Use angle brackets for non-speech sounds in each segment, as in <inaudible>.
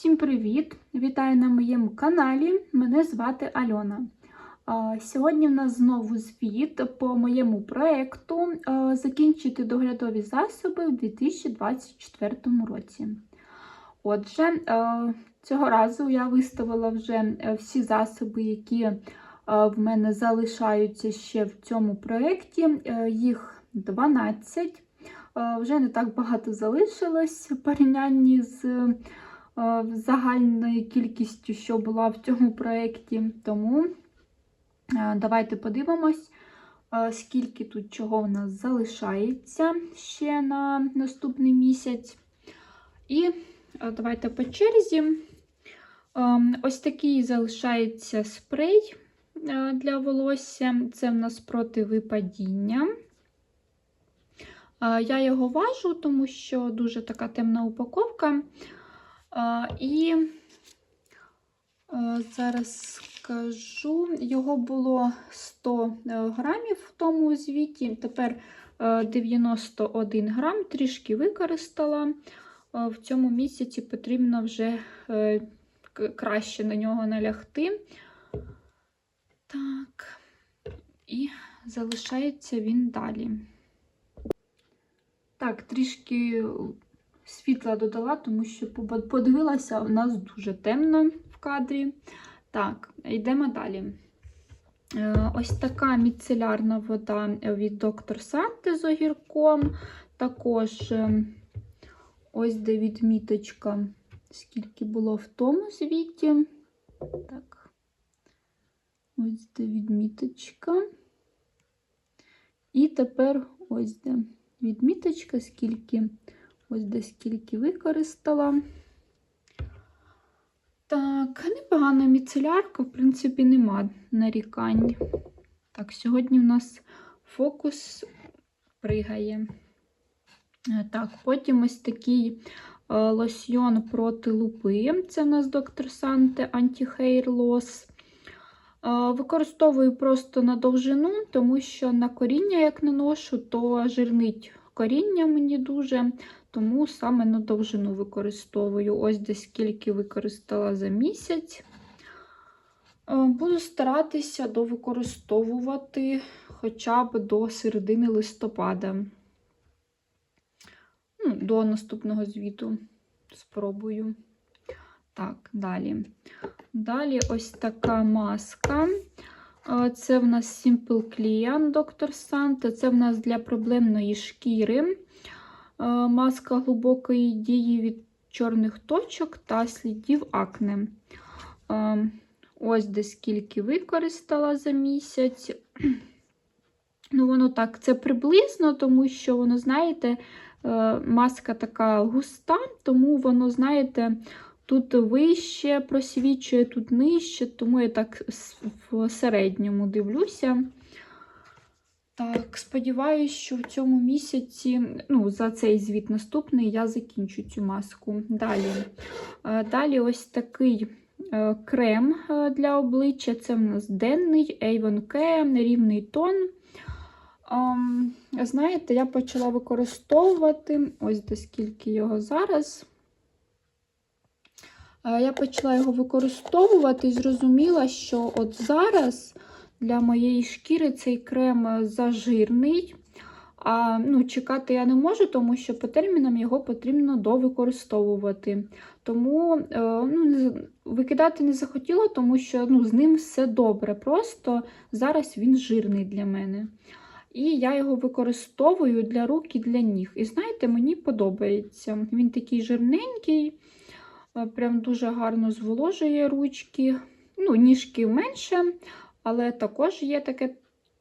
Всім привіт! Вітаю на моєму каналі. Мене звати Альона. Сьогодні в нас знову звіт по моєму проєкту Закінчити доглядові засоби у 2024 році. Отже, цього разу я виставила вже е, всі засоби, які в мене залишаються ще в цьому проєкті. Е, Їх 12. Е, Вже не так багато залишилось в порівнянні з е, загальною кількістю, що була в цьому проєкті. Тому е, давайте подивимось, е, скільки тут чого в нас залишається ще на наступний місяць. І е, давайте по черзі. Ось такий залишається спрей е, для волосся. Це в нас проти випадіння. Е, Я його важу, тому що дуже така темна упаковка. І е, зараз скажу, його було 100 грамів в тому звіті, тепер е, 91 грам, трішки використала. Е, В цьому місяці потрібно вже е, краще на нього налягти. Так, і залишається він далі. Так, трішки світла додала, тому що подивилася, у нас дуже темно в кадрі. Так, йдемо далі. Е, Ось така міцелярна вода від доктор Санте з огірком. Також е, ось де відміточка, скільки було в тому звіті. Так, ось де відміточка. І тепер ось де відміточка, скільки. Ось де скільки використала. Так, непогана міцелярка, в принципі, нема нарікань. Так, сьогодні в нас фокус пригає. Е, Так, потім ось такий е, лосьйон проти лупи. Це в нас доктор Санте Anti-Hair. Е, Використовую просто на довжину, тому що на коріння, як наношу, то жирнить коріння мені дуже. Тому саме на довжину використовую. Ось десь скільки використала за місяць. Е, Буду старатися довикористовувати хоча б до середини листопада. Ну, До наступного звіту спробую. Так, далі. Далі ось така маска. Е, Це в нас Simple Clean Dr. Sante. Це в нас для проблемної шкіри. Маска глибокої дії від чорних точок та слідів акне. Ось де скільки використала за місяць. <clears throat> Ну, воно так, це приблизно, тому що воно, знаєте, е, маска така густа, тому воно, знаєте, тут вище просвічує, тут нижче, тому я так в середньому дивлюся. Так, сподіваюся, що в цьому місяці, ну, за цей звіт наступний, я закінчу цю маску. Далі. Е, Далі ось такий е, крем е, для обличчя. Це в нас денний Avon Care, рівний тон. Ем, Знаєте, я почала використовувати, ось до скільки його зараз. Я почала його використовувати і зрозуміла, що от зараз для моєї шкіри цей крем е, зажирний. А ну, чекати я не можу, тому що по термінам його потрібно довикористовувати. Тому е, ну, викидати не захотіла, тому що ну, з ним все добре. Просто зараз він жирний для мене. І я його використовую для рук і для ніг. І знаєте, мені подобається. Він такий жирненький, е, прям дуже гарно зволожує ручки. Ну, ніжки менше, але також є таке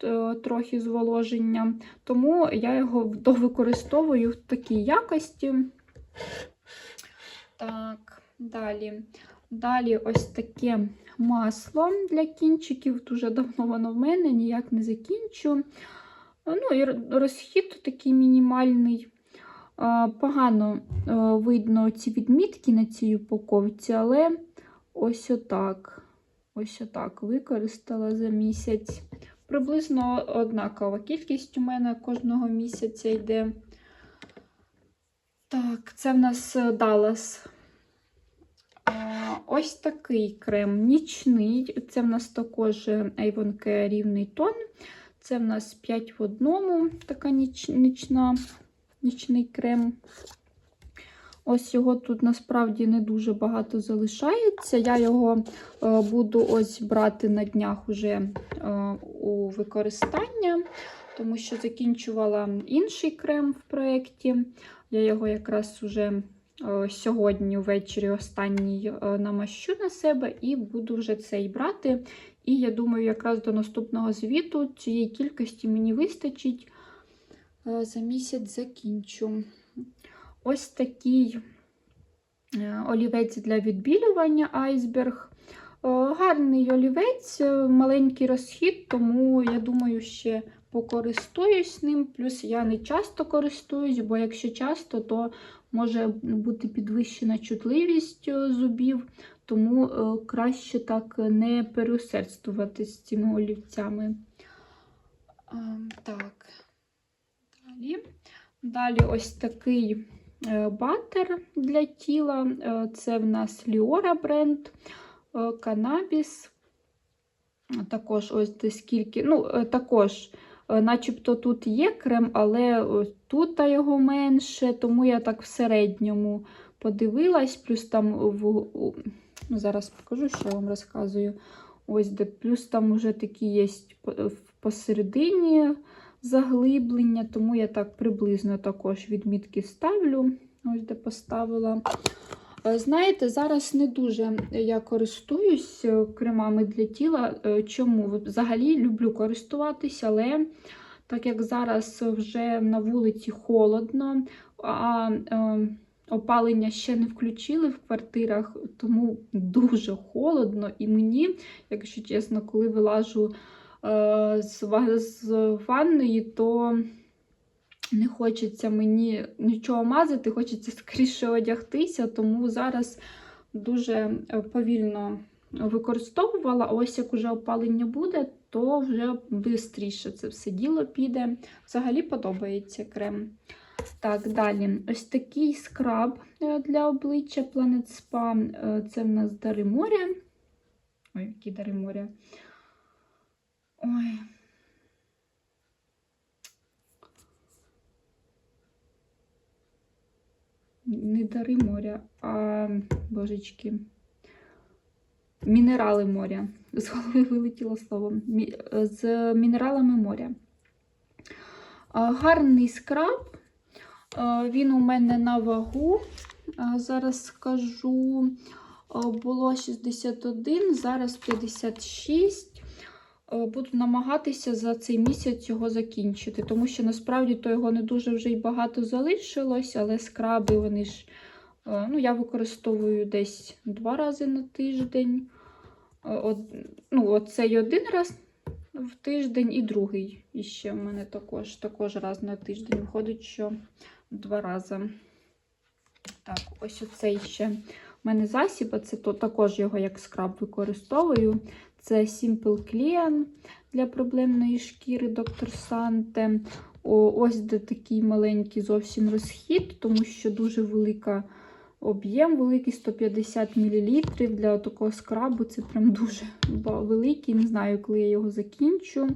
е, трохи зволоження. Тому я його довикористовую в такій якості. Так, далі. Далі ось таке масло для кінчиків. Дуже давно воно в мене, ніяк не закінчу. Ну і розхід такий мінімальний. Погано е, видно ці відмітки на цій упаковці, але ось отак. Ось отак використала за місяць. Приблизно однакова кількість у мене кожного місяця йде. Так, це в нас Dallas. ось такий крем нічний. Це в нас також Avon Care рівний тон. Це в нас 5 в одному, така ніч, нічна, нічний крем. Ось його тут насправді не дуже багато залишається. Я його е, буду ось брати на днях уже е, у використання, тому що закінчувала інший крем в проєкті. Я його якраз уже е, сьогодні ввечері останній намащу на себе і буду вже цей брати. І я думаю, якраз до наступного звіту цієї кількості мені вистачить. За місяць закінчу. Ось такий е, олівець для відбілювання айсберг. Е, Гарний олівець, е, маленький розхід, тому я думаю, ще покористуюсь ним. Плюс я не часто користуюсь, бо якщо часто, то може бути підвищена чутливість зубів, тому краще так не переусердствувати з цими олівцями. Ем, Так, далі. Далі ось такий е, батер для тіла. Е, Це в нас Ліора бренд, е, канабіс. Також ось скільки. Ну, також, начебто тут є крем, але тут його менше, тому я так в середньому подивилась. Плюс там в, ну, зараз покажу, що я вам розказую. Ось де плюс там вже такі є посередині заглиблення, тому я так приблизно також відмітки ставлю. Ось де поставила. Е, Знаєте, зараз не дуже я користуюсь е, кремами для тіла. Е, Чому? Взагалі люблю користуватися, але так як зараз вже на вулиці холодно, а опалення ще не включили в квартирах, тому дуже холодно. І мені, якщо чесно, коли вилажу з, ва- з ванної, то не хочеться мені нічого мазати, хочеться скоріше одягтися, тому зараз дуже е, повільно використовувала. Ось як уже опалення буде, то вже швидше це все діло піде. Взагалі подобається крем. Так, далі. Ось такий скраб е, для обличчя Planet Spa. Е, Це в нас Дари моря. Ой, які дари моря. Ой. Не дари моря, а божечки. Мінерали моря. З голови вилетіло слово. З мінералами моря. Гарний скраб. Він у мене на вагу. Зараз скажу, було 61, зараз 56. Е, Буду намагатися за цей місяць його закінчити, тому що насправді то його не дуже вже й багато залишилось, але скраби вони ж е, ну, я використовую десь два рази на тиждень. Е, Од, ну, оцей один раз в тиждень і другий. І ще в мене також, також раз на тиждень виходить, що два рази. Так, ось оцей ще в мене засіб, а це то також його як скраб використовую. Це Simple Clean для проблемної шкіри доктор Санте. О, ось де такий маленький зовсім розхід, тому що дуже велика об'єм, великий 150 мл для такого скрабу. Це прям дуже великий. Не знаю, коли я його закінчу.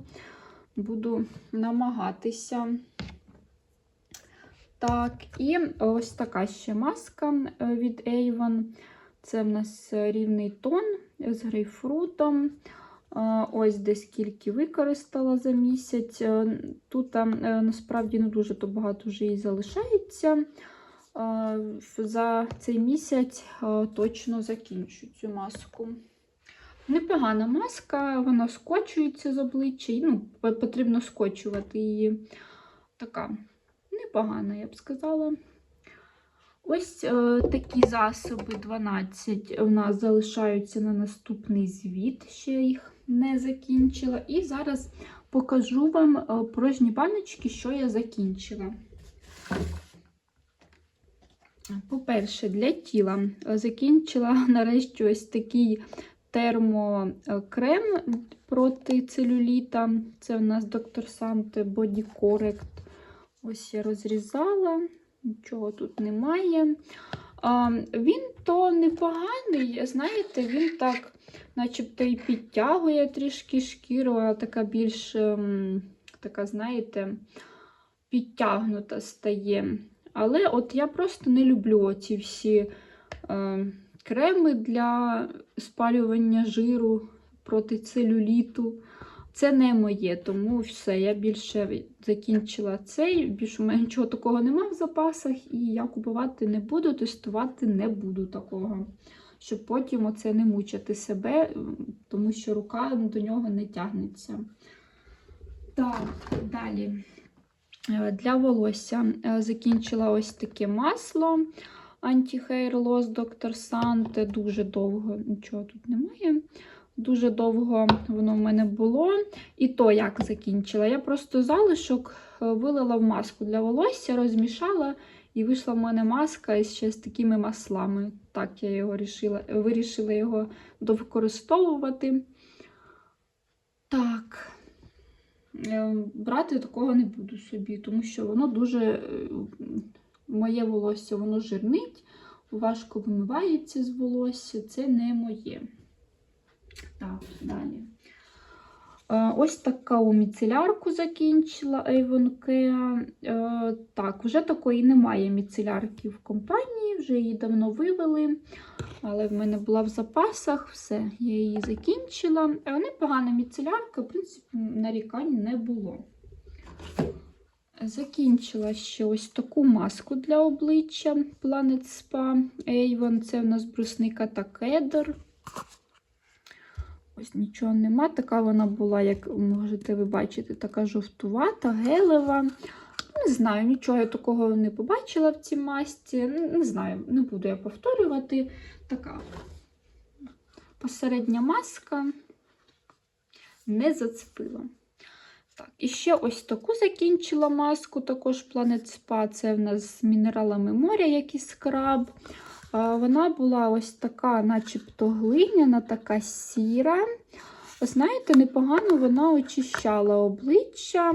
Буду намагатися. Так, і ось така ще маска е, від Avon. Це в нас рівний тон з грейпфрутом. Е, Ось де скільки використала за місяць. Е, Тут е, насправді не дуже то багато вже і залишається. За цей місяць точно закінчу цю маску. Непогана маска, вона скочується з обличчя. Ну, потрібно скочувати її. Така непогана, я б сказала. Ось е, такі засоби 12 у нас залишаються на наступний звіт, ще їх не закінчила. І зараз покажу вам е, порожні баночки, що я закінчила. По-перше, для тіла закінчила <laughs> нарешті ось такий термокрем проти целюліта. Це у нас доктор Санте Body Correct. Ось я розрізала, нічого тут немає. А, він то непоганий, знаєте, він так, начебто, і підтягує трішки шкіру, а така більш, ем, така, знаєте, підтягнута стає. Але от я просто не люблю оці всі е, креми для спалювання жиру проти целюліту. Це не моє, тому все, я більше закінчила цей. Більше у мене нічого такого немає в запасах, і я купувати не буду, тестувати не буду такого. Щоб потім оце не мучити себе, тому що рука до нього не тягнеться. Так, далі. Е, Для волосся е, закінчила ось таке масло Anti-Hair Loss Dr. Дуже довго, нічого тут немає. Дуже довго воно в мене було. І то як закінчила. Я просто залишок е, вилила в маску для волосся, розмішала, і вийшла в мене маска ще з такими маслами. Так, я його рішила, вирішила його довикористовувати. Так. Е, Брати такого не буду собі, тому що воно дуже е, моє волосся, воно жирнить, важко вимивається з волосся, це не моє. Так, далі. Е, Ось таку міцелярку закінчила Avon Care. Е, Так, вже такої немає міцелярки в компанії, вже її давно вивели. Але в мене була в запасах, все, я її закінчила. Е, Непогана міцелярка, в принципі, нарікань не було. Закінчила ще ось таку маску для обличчя Planet Spa Avon. Це в нас брусника та кедр. Ось нічого нема. Така вона була, як можете ви бачити, така жовтувата, гелева. Не знаю, нічого я такого не побачила в цій масці. Не знаю, не буду я повторювати. Така посередня маска не зацепила. Так, і ще ось таку закінчила маску, також Planet Spa. Це в нас з мінералами моря, як і скраб. Вона була ось така, начебто глиняна, така сіра. Знаєте, непогано вона очищала обличчя.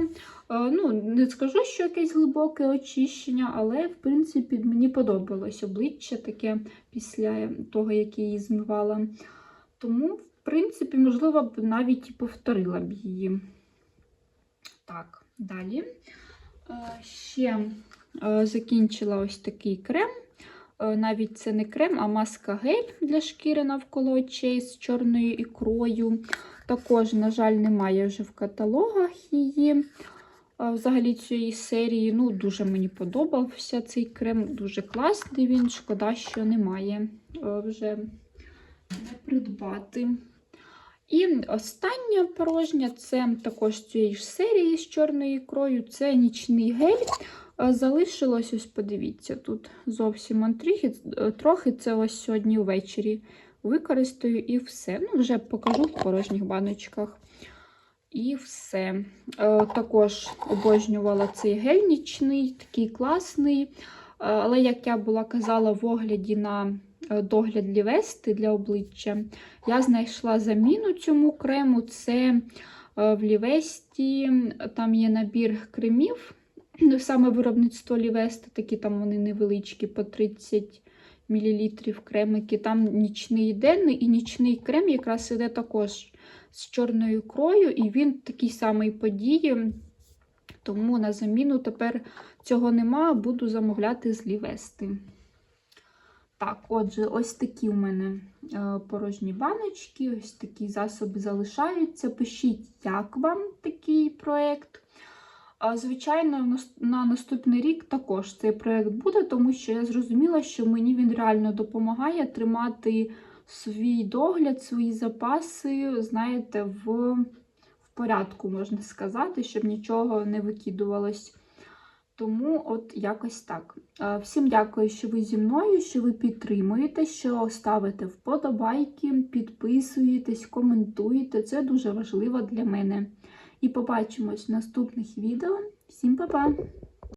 Ну, Не скажу, що якесь глибоке очищення, але, в принципі, мені подобалось обличчя таке після того, як я її змивала. Тому, в принципі, можливо, б навіть і повторила б її. Так, далі. Е, Ще е, закінчила ось такий крем. Е, Навіть це не крем, а маска гель для шкіри навколо очей з чорною ікрою. Також, на жаль, немає вже в каталогах її. Е, Взагалі цієї серії ну, дуже мені подобався цей крем, дуже класний він. Шкода, що немає е, вже не придбати. І остання порожня це також цієї ж серії з чорною ікрою. Це нічний гель. Е, Залишилось, ось подивіться, тут зовсім антрихи, трохи це ось сьогодні ввечері використаю і все. Ну, вже покажу в порожніх баночках. І все. Е, Також обожнювала цей гель нічний, такий класний. Е, Але, як я була казала, в огляді на е, догляд Лівести для обличчя, я знайшла заміну цьому крему. Це е, в Лівесті, там є набір кремів. Ну, Саме виробництво Лівести, такі там вони невеличкі, по 30 мл кремики. Там нічний денний, і нічний крем якраз іде також з чорною ікрою, і він такий самий події. Тому на заміну тепер цього нема, буду замовляти з Лівести. Так, отже, ось такі у мене е, порожні баночки, ось такі засоби залишаються. Пишіть, як вам такий проєкт. А, Звичайно, на наступний рік також цей проєкт буде, тому що я зрозуміла, що мені він реально допомагає тримати свій догляд, свої запаси, знаєте, в, в порядку, можна сказати, щоб нічого не викидувалось. Тому от якось так. Всім дякую, що ви зі мною, що ви підтримуєте, що ставите вподобайки, підписуєтесь, коментуєте. Це дуже важливо для мене. І побачимось в наступних відео. Всім па-па!